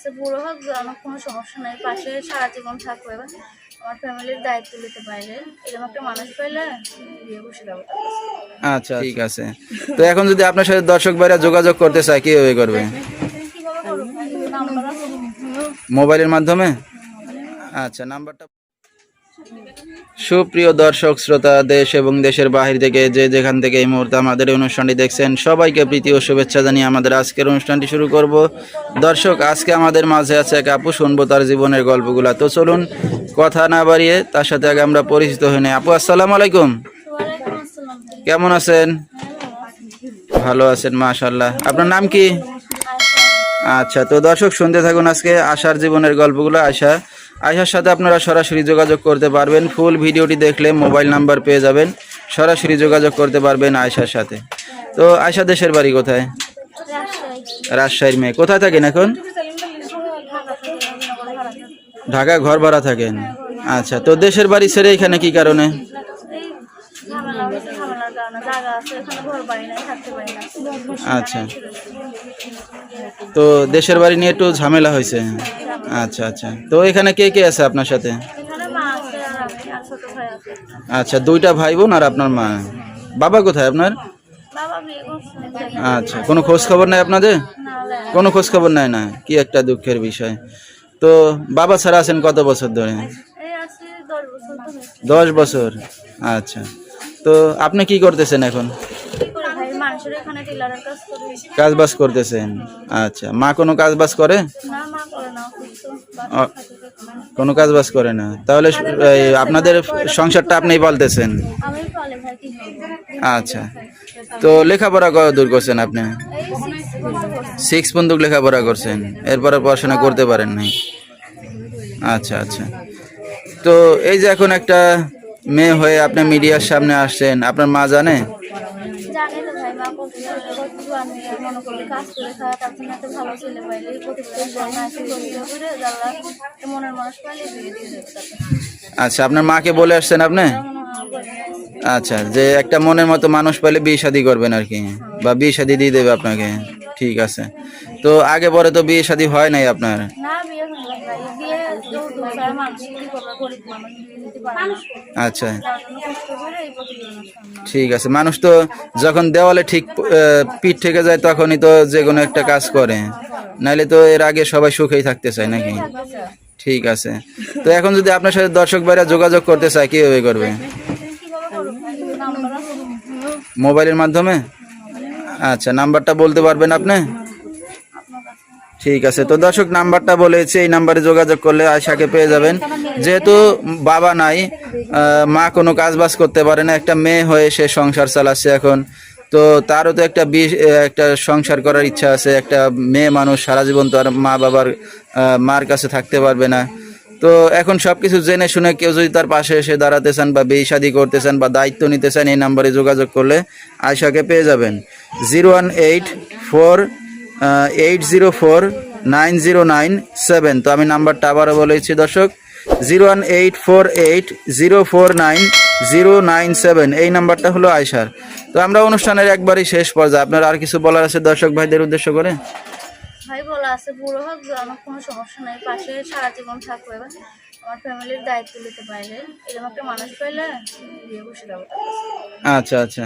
সে বুড়ো হোক আমার কোনো সমস্যা নেই। পাশে সারা জীবন থাকব এবার। আমার ফ্যামিলির দায়িত্ব নিতে পারলে এরকম একটা মানুষ পাইলে বিয়ে বসে দেবো আচ্ছা ঠিক আছে। তো এখন যদি আপনার সাথে দর্শক ভাইরা যোগাযোগ করতে চায় কীভাবে করবে? কীভাবে করব? মোবাইলের মাধ্যমে? আচ্ছা নাম্বারটা সুপ্রিয় দর্শক, শ্রোতা, দেশ এবং দেশের বাহির থেকে যে যেখান থেকে এই মুহূর্তে আমাদের এই অনুষ্ঠানটি দেখছেন, সবাইকে প্রীতি ও শুভেচ্ছা জানিয়ে আমাদের আজকের অনুষ্ঠানটি শুরু করব। দর্শক, আজকে আমাদের মাঝে আছে এক আপু, শুনব তার জীবনের গল্পগুলা। তো চলুন, কথা না বাড়িয়ে তার সাথে আগে আমরা পরিচিত হই নাই। আপু, আসসালামু আলাইকুম। কেমন আছেন? ভালো আছেন মাশাল্লাহ আপনার নাম কি? আচ্ছা তো দর্শক, শুনতে থাকুন আজকে আশার জীবনের গল্পগুলো। আশা আশার সাথে আপনারা সরাসরি যোগাযোগ করতে পারবেন। ফুল ভিডিওটি দেখলে মোবাইল নাম্বার পেয়ে যাবেন। সরাসরি যোগাযোগ করতে পারবেন আয়শার সাথে। তো আয়শা দেশের বাড়ি কোথায়? রাজশাহীর মেয়ে। কোথায় থাকেন এখন। ঢাকা ঘর ভাড়া থাকেন। আচ্ছা তো দেশের বাড়ি ছেড়ে এখানে কি কারণে এই ঝামেলা হয়েছে ঝামেলার কারণে জায়গা আছে এখানে ঘর বাড়ি নাই থাকতে পারি না। আচ্ছা। তো দেশের বাড়ি নিয়ে একটু ঝামেলা হয়েছে? আচ্ছা আচ্ছা। তো এখানে কে কে আছে আপনার সাথে? আচ্ছা দুইটা ভাই বোন আর আপনার মা। বাবা কোথায় আপনার? আচ্ছা কোনো খোঁজ খবর নাই আপনাদের? কোনো খোঁজ খবর নাই না? কি একটা দুঃখের বিষয়। তো বাবা ছাড়া আছেন কত বছর ধরে। দশ বছর। আচ্ছা। তো আপনি কি করতেছেন এখন? কাজ বাজ করতেছেন। আচ্ছা মা কোনো কাজ বাজ করে কোনো কাজ বাজ করে না। তাহলে আপনাদের সংসারটা আপনি পালতেছেন আচ্ছা তো লেখাপড়া দূর করছেন আপনি। সিক্স বন্ধুক লেখাপড়া করছেন। এরপরে পড়াশোনা করতে পারেন নাই। আচ্ছা আচ্ছা। তো এই যে এখন একটা মেয়ে হয়ে আপনি মিডিয়ার সামনে আসছেন আপনার মা জানে? পাইলে পাইলে আচ্ছা আপনার মাকে বলে আসছেন আপনি? আচ্ছা যে একটা মনের মতো মানুষ পেলে বিয়ে শাদি করবেন আর কি বা বিয়ে শাদি দিয়ে দেবে আপনাকে ঠিক আছে। তো আগে পরে তো বিয়ে শাদি হয় নাই আপনার? আচ্ছা। ঠিক আছে, মানুষ তো যখন দেওয়ালে ঠিক পিঠ থেকে যায় তখনই তো যে কোনো একটা কাজ করে। নাইলে তো এর আগে সবাই সুখেই থাকতে চায় নাকি? ঠিক আছে। তো এখন যদি আপনার সাথে দর্শক ভাইরা যোগাযোগ করতে চায় কীভাবে করবে? মোবাইলের মাধ্যমে? আচ্ছা নাম্বারটা বলতে পারবেন আপনি? ঠিক আছে। তো দর্শক, নাম্বারটা বলেছি, এই নাম্বারে যোগাযোগ করলে আয়সাকে পেয়ে যাবেন। যেহেতু বাবা নাই মা কোনো কাজ বাজ করতে পারে না, একটা মেয়ে হয়ে সে সংসার চালাচ্ছে এখন। তো তারও তো একটা বিষ একটা সংসার করার ইচ্ছা আছে, একটা মেয়ে মানুষ সারা জীবন তো আর মা বাবার মার কাছে থাকতে পারবে না। তো এখন সব কিছু জেনে শুনে কেউ যদি তার পাশে এসে দাঁড়াতে চান বা বিয়ে শাদি করতে চান বা দায়িত্ব নিতে চান, এই নাম্বারে যোগাযোগ করলে আয়সাকে পেয়ে যাবেন। Zero one eight four eight zero four nine zero nine seven তো আমি নাম্বারটা আবারও বলেছি দর্শক। Zero one eight four eight zero four nine zero nine seven এই নাম্বারটা হলো আয়সার তো আমরা অনুষ্ঠানের একবারই শেষ পর্যায়ে আপনার আর কিছু বলার আছে দর্শক ভাইদের উদ্দেশ্য করে? ভাই বলা আছে বুড়ো হোক আমার কোনো সমস্যা নাই পাশে সারা জীবন থাকব। আমার ফ্যামিলির দায়িত্ব নিতে পারলে এরকম একটা মানুষ পাইলে বিয়ে বসে দেবো আচ্ছা আচ্ছা।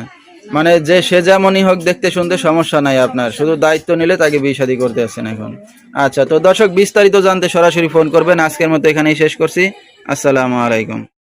মানে যে সে যেমনই হোক দেখতে শুনতে সমস্যা নাই আপনার। শুধু দায়িত্ব নিলে তাকে বিয়ে শাদী করতে আসছেন এখন। আচ্ছা তো দর্শক বিস্তারিত জানতে সরাসরি ফোন করবেন। আজকের মতো এখানেই শেষ করছি। আসসালামু আলাইকুম।